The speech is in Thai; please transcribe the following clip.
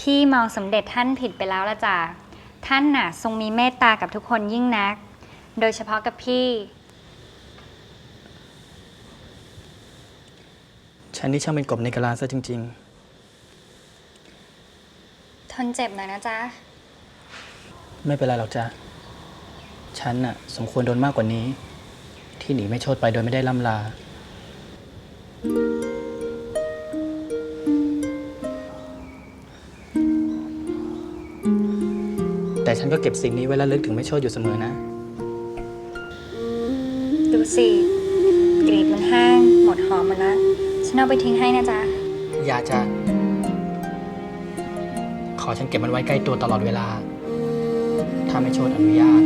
พี่มองสมเด็จท่านผิดไปแล้วละจ้ะท่านน่ะ ทรงมีเมตตากับทุกคนยิ่งนัก โดยเฉพาะกับพี่ ฉันนี่ช่างเป็นกบในกะลาซะจริง ทนเจ็บหน่อยนะจ๊ะ ๆ ไม่เป็นไรหรอกจ้ะฉันน่ะ สมควรโดนมากกว่านี้ ที่หนีไม่โชดไปโดยไม่ได้ล่ำลา แต่ฉันก็เก็บสิ่งนี้ไว้ระลึกถึงไม่โชดอยู่เสมอนะ ดูสิกรีดมันแห้ง หมดหอมหมันแล้วฉันเอาไปทิ้งให้นะจ๊ะ อย่าจะ ขอฉันเก็บมันไว้ใกล้ตัวตลอดเวลา ถ้าไม่โชดอนุญาต